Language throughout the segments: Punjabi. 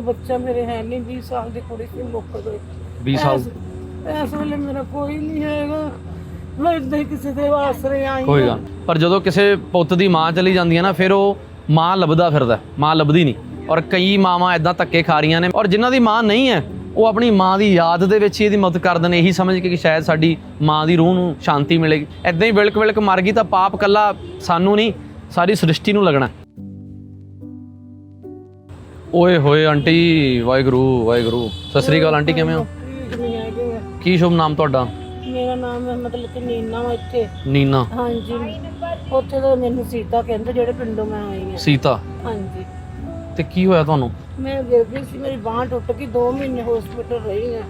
ਕਰਦੇ ਬੱਚਾ ਮੇਰੇ ਹੈ ਨਹੀਂ 20 ਸਾਲ ਦੀ ਕੁੜੀ ਸੀ ਮੁੱਕ ਗਈ। 20 ਸਾਲ ਇਸ- ਇਸ ਵੇਲੇ ਮੇਰਾ ਕੋਈ ਨਹੀਂ ਹੈਗਾ। ਮੈਂ ਏਦਾਂ ਹੀ ਕਿਸੇ ਦੇ ਆਸਰੇ ਆਈ ਕੋਈ ਹਾਂ। ਗੱਲ। ਪਰ ਜਦੋਂ ਕਿਸੇ ਪੁੱਤ ਦੀ ਮਾਂ ਚਲੀ ਜਾਂਦੀ ਹੈ ਨਾ ਫਿਰ ਉਹ ਮਾਂ ਲੱਭਦਾ ਫਿਰਦਾ ਹੈ, ਮਾਂ ਲੱਭਦੀ ਨਹੀਂ ਔਰ ਕਈ ਮਾਵਾਂ ਇਦਾਂ ਧੱਕੇ ਖਾ ਰਹੀਆਂ ਨੇ ਔਰ ਜਿਨ੍ਹਾਂ ਦੀ ਮਾਂ ਨਹੀਂ ਹੈ ਉਹ ਆਪਣੀ ਮਾਂ ਦੀ ਯਾਦ ਦੇ ਵਿੱਚ ਹੀ ਇਹਦੀ ਮਦਦ ਕਰਦੇ ਨੇ। ਇਹੀ ਸਮਝ ਕੇ ਕਿ ਸ਼ਾਇਦ ਸਾਡੀ ਮਾਂ ਦੀ ਰੂਹ ਨੂੰ ਸ਼ਾਂਤੀ ਮਿਲੇਗੀ। ਇਦਾਂ ਹੀ ਵਿਲਕ ਵਿਲਕ ਮਰ ਗਈ ਤਾਂ ਪਾਪ ਕੱਲਾ ਸਾਨੂੰ ਨਹੀਂ ਸਾਰੀ ਸ੍ਰਿਸ਼ਟੀ ਨੂੰ ਲੱਗਣਾ ਓਏ ਹੋਏ ਆਂਟੀ ਵਾਹਿਗੁਰੂ ਵਾਹਿਗੁਰੂ। ਸਤਿ ਸ੍ਰੀ ਅਕਾਲ ਆਂਟੀ ਕਿਵੇਂ ਹੋ? ਹੈਗੇ ਆ। ਕੀ ਸ਼ੁਭ ਨਾਮ ਤੁਹਾਡਾ? ਮੇਰਾ ਨਾਮ ਹੈ ਮਤਲਬ ਕਿ ਨੀਨਾ ਵਾ ਇੱਥੇ। ਨੀਨਾ। ਹਾਂਜੀ। ਉੱਥੇ ਤਾਂ ਮੈਨੂੰ ਸੀਤਾ ਕਹਿੰਦੇ ਜਿਹੜੇ ਪਿੰਡੋਂ ਮੈਂ ਆਈ ਹਾਂ। ਸੀਤਾ? ਹਾਂਜੀ। ਤੇ ਕੀ ਹੋਇਆ ਤੁਹਾਨੂੰ? ਮੈਂ ਗਿਰ ਗਈ ਸੀ ਮੇਰੀ ਬਾਂਹ ਟੁੱਟ ਗਈ 2 ਮਹੀਨੇ ਹਸਪੀਟਲ ਰਹੀ ਹਾਂ।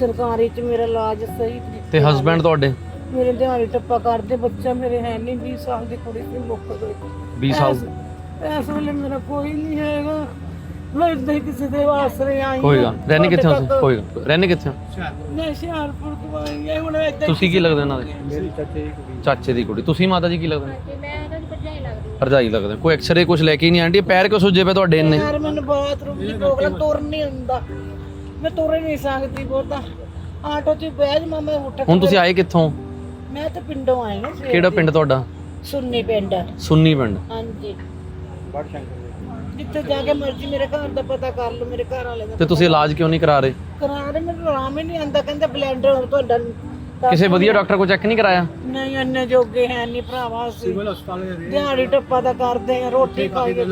ਸਰਕਾਰੀ ਚ ਮੇਰਾ ਇਲਾਜ ਸਹੀ ਤਰੀਕੇ ਤੇ ਹਸਬੰਡ ਤੁਹਾਡੇ? ਮੇਰੇ ਦਿਹਾੜੀ ਟੱਪਾ ਕਰਦੇ ਬੱਚਾ ਮੇਰੇ ਹੈ ਨਹੀਂ 20 ਸਾਲ ਦੀ ਕੁੜੀ ਸੀ ਮੁੱਕ ਗਈ। 20 ਸਾਲ। ਇਸ- ਇਸ ਵੇਲੇ ਮੇਰਾ ਕੋਈ ਨਹੀਂ ਹੈਗਾ। ਮੈਂ ਏਦਾਂ ਹੀ ਕਿਸੇ ਦੇ ਆਸਰੇ ਆਈ ਕੋਈ ਹਾਂ। ਗੱਲ ਰਹਿਣੇ ਕਿੱਥੇ ਹੋ ਤੁਸੀਂ? ਕੋਈ ਗੱਲ। ਰਹਿਣੇ ਕਿੱਥੇ ਹੋ? ਮੈਂ ਹੁਸ਼ਿਆਰਪੁਰ ਤੋਂ ਆਈ ਹਾਂ ਹੁਣ ਏਦਾਂ ਤੁਸੀਂ ਕੀ ਲੱਗਦੇ ਇਹਨਾਂ ਦੇ? ਮੇਰੀ ਚਾਚੇ ਦੀ ਕੁੜੀ। ਚਾਚੇ ਦੀ ਕੁੜੀ। ਤੁਸੀਂ ਮਾਤਾ ਜੀ ਕੀ ਲੱਗਦੇ? ਨੇ ਮੈਂ ਇਹਨਾਂ ਦੀ ਭਰਜਾਈ ਲੱਗਦੀ ਭਰਜਾਈ ਲੱਗਦੇ। ਕੋਈ ਐਕਸਰੇ ਕੁਝ ਲੈ ਕੇ ਹੀ ਨਹੀਂ ਆਂਟੀ। ਪੈਰ ਕਿਉਂ ਸੁੱਜੇ ਪਏ ਤੁਹਾਡੇ ਇੰਨੇ? ਯਾਰ ਮੈਨੂੰ ਬਾਥਰੂਮ ਦੀ ਪ੍ਰੋਬਲਮ ਤੁਰ ਨਹੀਂ ਹੁੰਦਾ। ਮੈਂ ਤੁਰ ਹੀ ਨਹੀਂ ਸਕਦੀ ਬਹੁਤਾ। ਆਟੋ 'ਚ ਬਹਿ ਜਾ ਮੈਂ ਉੱਠ ਹੁਣ ਤੁਸੀਂ ਆਏ ਕਿੱਥੋਂ? ਮੈਂ ਤਾਂ ਪਿੰਡੋਂ ਆਈ ਹਾਂ ਸਵੇਰ ਕਿਹੜਾ ਦੀ। ਪਿੰਡ ਤੁਹਾਡਾ? ਸੁੰਨੀ ਪਿੰਡ। ਸੁੰਨੀ ਪਿੰਡ। ਹਾਂਜੀ। ਜਿੱਥੇ ਜਾ ਕੇ ਮਰਜ਼ੀ ਮੇਰੇ ਘਰ ਦਾ ਪਤਾ ਕਰ ਲਓ ਮੇਰੇ ਘਰ ਵਾਲੇ ਦਾ ਤੇ ਤੁਸੀਂ ਇਲਾਜ ਕਿਉਂ ਨਹੀਂ ਕਰਾ ਰਹੇ? ਕਰਾ ਰਹੇ ਮੈਨੂੰ ਆਰਾਮ ਹੀ ਨਹੀਂ ਆਂਦਾ ਕਹਿੰਦੇ ਬਲੈਂਡਰ ਤੁਹਾਡਾ ਕਿਸੇ ਵਧੀਆ ਡਾਕਟਰ ਕੋਲ ਚੈੱਕ ਨਹੀਂ ਕਰਾਇਆ? ਨਹੀਂ ਇੰਨੇ ਜੋਗੇ ਹੈ ਨਹੀਂ ਭਰਾਵਾ ਅਸੀਂ। ਸਿਵਲ ਹਸਪਤਾਲ ਦਿਹਾੜੀ ਟੱਪਾ ਦਾ ਕਰਦੇ ਆ ਰੋਟੀ ਖਾਈਏ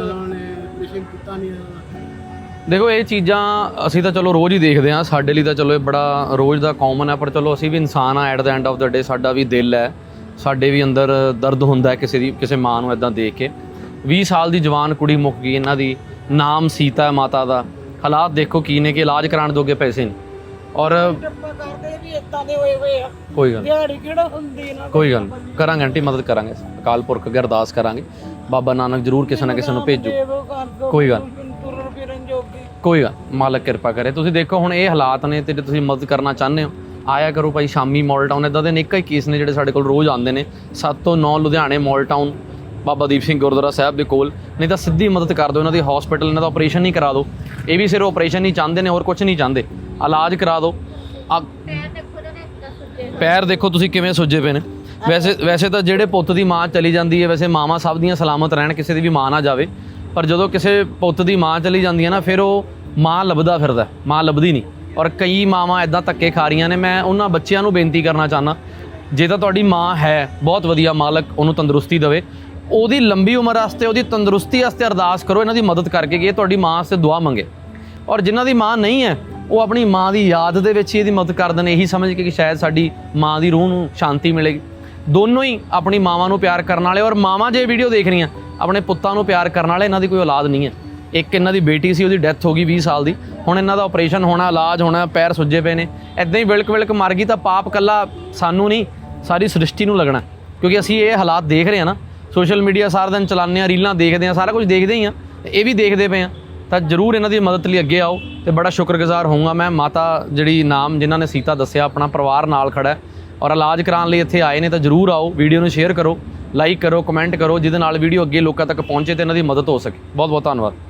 ਦੇਖੋ ਇਹ ਚੀਜ਼ਾਂ ਅਸੀਂ ਤਾਂ ਚਲੋ ਰੋਜ਼ ਹੀ ਦੇਖਦੇ ਹਾਂ। ਸਾਡੇ ਲਈ ਤਾਂ ਚਲੋ ਇਹ ਬੜਾ ਰੋਜ਼ ਦਾ ਕਾਮਨ ਹੈ ਪਰ ਚਲੋ ਅਸੀਂ ਵੀ ਇਨਸਾਨ ਆ at the end of the day ਸਾਡਾ ਵੀ ਦਿਲ ਹੈ। ਸਾਡੇ ਵੀ ਅੰਦਰ ਦਰਦ ਹੁੰਦਾ ਹੈ ਕਿਸੇ ਦੀ ਕਿਸੇ ਮਾਂ ਨੂੰ ਇਦਾਂ ਦੇਖ ਕੇ। 20 ਸਾਲ ਦੀ ਜਵਾਨ ਕੁੜੀ ਮੁੱਕ ਗਈ ਇਹਨਾਂ ਦੀ, ਨਾਮ ਸੀਤਾ ਮਾਤਾ ਦਾ। ਹਾਲਾਤ ਦੇਖੋ ਕੀ ਨੇ ਕਿ ਇਲਾਜ ਕਰਾਉਣ ਜੋਗੇ ਪੈਸੇ ਨਹੀਂ। ਔਰ ਟੱਪਾ ਕਰਦੇ ਵੀ ਇਦਾਂ ਦੇ ਹੋਏ ਹੋਏ ਆ ਕੋਈ ਗੱਲ ਦਿਹਾੜੀ ਕਿਹੜਾ ਹੁੰਦੀ ਨਾ ਕੋਈ ਗੱਲ ਨਹੀਂ। ਕਰਾਂਗੇ ਆਂਟੀ, ਮਦਦ ਕਰਾਂਗੇ। ਅਕਾਲ ਪੁਰਖ ਅੱਗੇ ਅਰਦਾਸ ਕਰਾਂਗੇ। ਬਾਬਾ ਨਾਨਕ ਜ਼ਰੂਰ ਕਿਸੇ ਨਾ ਕਿਸੇ ਨੂੰ ਭੇਜੂ। ਕੋਈ ਗੱਲ। ਤੁਰਨ ਫਿਰਨ ਜੋਗੀ ਕੋਈ ਗੱਲ ਮਾਲਕ ਕਿਰਪਾ ਕਰੇ। ਤੁਸੀਂ ਦੇਖੋ ਹੁਣ ਇਹ ਹਾਲਾਤ ਨੇ ਤੇ ਜੇ ਤੁਸੀਂ ਮਦਦ ਕਰਨਾ ਚਾਹੁੰਦੇ ਹੋ, ਆਇਆ ਕਰੋ ਭਾਈ ਸ਼ਾਮੀ ਮਾਲ ਟਾਊਨ। ਇਦਾਂ ਦੇ ਨਿੱਕਾ ਹੀ ਕੇਸ ਨੇ ਜਿਹੜੇ ਸਾਡੇ ਕੋਲ ਰੋਜ਼ ਆਉਂਦੇ ਨੇ। 7 ਤੋਂ 9 ਲੁਧਿਆਣੇ ਮਾਲ ਟਾਊਨ। ਬਾਬਾ ਦੀਪ ਸਿੰਘ ਗੁਰਦੁਆਰਾ ਸਾਹਿਬ ਦੇ ਕੋਲ ਨਹੀਂ ਤਾਂ ਸਿੱਧੀ ਮਦਦ ਕਰ ਦਿਓ ਇਹਨਾਂ ਦੀ ਹਸਪੀਟਲ ਇਹਨਾਂ ਦਾ ਆਪਰੇਸ਼ਨ ਨਹੀਂ ਕਰਾ ਦਿਓ। ਇਹ ਵੀ ਸਿਰਫ ਆਪਰੇਸ਼ਨ ਹੀ ਚਾਹੁੰਦੇ ਨੇ ਹੋਰ ਕੁਝ ਨਹੀਂ ਚਾਹੁੰਦੇ। ਇਲਾਜ ਕਰਾ ਦਿਓ। ਪੈਰ ਦੇਖੋ ਤੁਸੀਂ ਕਿਵੇਂ ਸੁੱਜੇ ਪਏ ਨੇ। ਵੈਸੇ ਵੈਸੇ ਤਾਂ ਜਿਹੜੇ ਪੁੱਤ ਦੀ ਮਾਂ ਚਲੀ ਜਾਂਦੀ ਹੈ ਵੈਸੇ ਮਾਵਾਂ ਸਭ ਦੀਆਂ ਸਲਾਮਤ ਰਹਿਣ ਕਿਸੇ ਦੀ ਵੀ ਮਾਂ ਨਾ ਜਾਵੇ। ਪਰ ਜਦੋਂ ਕਿਸੇ ਪੁੱਤ ਦੀ ਮਾਂ ਚਲੀ ਜਾਂਦੀ ਹੈ ਨਾ ਫਿਰ ਉਹ ਮਾਂ ਲੱਭਦਾ ਫਿਰਦਾ ਮਾਂ ਲੱਭਦੀ ਨਹੀਂ। ਔਰ ਕਈ ਮਾਵਾਂ ਇਦਾਂ ਧੱਕੇ ਖਾ ਰਹੀਆਂ ਨੇ ਮੈਂ ਉਹਨਾਂ ਬੱਚਿਆਂ ਨੂੰ ਬੇਨਤੀ ਕਰਨਾ ਚਾਹਨਾ ਜੇ ਤਾਂ ਤੁਹਾਡੀ ਮਾਂ ਹੈ ਬਹੁਤ ਵਧੀਆ ਮਾਲਕ ਉਹਨੂੰ ਤੰਦਰੁਸਤੀ ਦੇਵੇ। ਉਹਦੀ ਲੰਬੀ ਉਮਰ ਵਾਸਤੇ, ਉਹਦੀ ਤੰਦਰੁਸਤੀ ਵਾਸਤੇ ਅਰਦਾਸ ਕਰੋ, ਇਹਨਾਂ ਦੀ ਮਦਦ ਕਰਕੇ ਕਿ ਇਹ ਤੁਹਾਡੀ ਮਾਂ ਵਾਸਤੇ ਦੁਆ ਮੰਗੇ। ਔਰ ਜਿਨ੍ਹਾਂ ਦੀ ਮਾਂ ਨਹੀਂ ਹੈ, ਉਹ ਆਪਣੀ ਮਾਂ ਦੀ ਯਾਦ ਦੇ ਵਿੱਚ ਹੀ ਇਹਦੀ ਮਦਦ ਕਰਦੇ ਨੇ ਇਹੀ ਸਮਝ ਕੇ ਕਿ ਸ਼ਾਇਦ ਸਾਡੀ ਮਾਂ ਦੀ ਰੂਹ ਨੂੰ ਸ਼ਾਂਤੀ ਮਿਲੇਗੀ। ਦੋਨੋਂ ਹੀ ਆਪਣੀ ਮਾਵਾਂ ਨੂੰ ਪਿਆਰ ਕਰਨ ਵਾਲੇ, ਔਰ ਮਾਵਾਂ ਜੇ ਵੀਡੀਓ ਦੇਖ ਰਹੀਆਂ, ਆਪਣੇ ਪੁੱਤਾਂ ਨੂੰ ਪਿਆਰ ਕਰਨ ਵਾਲੇ, ਇਹਨਾਂ ਦੀ ਕੋਈ ਔਲਾਦ ਨਹੀਂ ਹੈ। ਇੱਕ ਇਹਨਾਂ ਦੀ ਬੇਟੀ ਸੀ, ਉਹਦੀ ਡੈਥ ਹੋ ਗਈ 20 ਸਾਲ ਦੀ। ਹੁਣ ਇਹਨਾਂ ਦਾ ਆਪਰੇਸ਼ਨ ਹੋਣਾ, ਇਲਾਜ ਹੋਣਾ, ਪੈਰ ਸੁੱਜੇ ਪਏ ਨੇ। ਐਦਾਂ ਹੀ ਵਿਲਕ ਵਿਲਕ ਮਰ ਗਈ ਤਾਂ ਪਾਪ ਕੱਲਾ ਸਾਨੂੰ ਨਹੀਂ, ਸਾਰੀ ਸ੍ਰਿਸ਼ਟੀ ਨੂੰ ਲੱਗਣਾ ਕਿਉਂਕਿ ਅਸੀਂ ਇਹ ਹਾਲਾਤ ਦੇਖ ਰਹੇ ਹਾਂ ਨਾ ਸੋਸ਼ਲ ਮੀਡੀਆ ਸਾਰਾ ਦਿਨ ਚਲਾਉਂਦੇ ਆ ਰੀਲਾਂ ਦੇਖਦੇ ਆ ਸਾਰਾ ਕੁਝ ਦੇਖਦੇ ਹੀ ਆ ਤੇ ਇਹ ਵੀ ਦੇਖਦੇ ਪਏ ਆ ਤਾਂ ਜਰੂਰ ਇਹਨਾਂ ਦੀ ਮਦਦ ਲਈ ਅੱਗੇ ਆਓ ਤੇ ਬੜਾ ਸ਼ੁਕਰਗੁਜ਼ਾਰ ਹੋਊਗਾ ਮੈਂ। ਮਾਤਾ ਜਿਹੜੀ ਨਾਮ ਜਿਨ੍ਹਾਂ ਨੇ ਸੀਤਾ ਦੱਸਿਆ, ਆਪਣਾ ਪਰਿਵਾਰ ਨਾਲ ਖੜਾ ਹੈ ਔਰ ਇਲਾਜ ਕਰਾਉਣ ਲਈ ਇੱਥੇ ਆਏ ਨੇ ਤਾਂ ਜਰੂਰ ਆਓ, ਵੀਡੀਓ ਨੂੰ ਸ਼ੇਅਰ ਕਰੋ, ਲਾਈਕ ਕਰੋ, ਕਮੈਂਟ ਕਰੋ, ਜਿਹਦੇ ਨਾਲ ਵੀਡੀਓ ਅੱਗੇ ਲੋਕਾਂ ਤੱਕ ਪਹੁੰਚੇ ਤੇ ਇਹਨਾਂ ਦੀ ਮਦਦ ਹੋ ਸਕੇ। ਬਹੁਤ ਬਹੁਤ ਧੰਨਵਾਦ।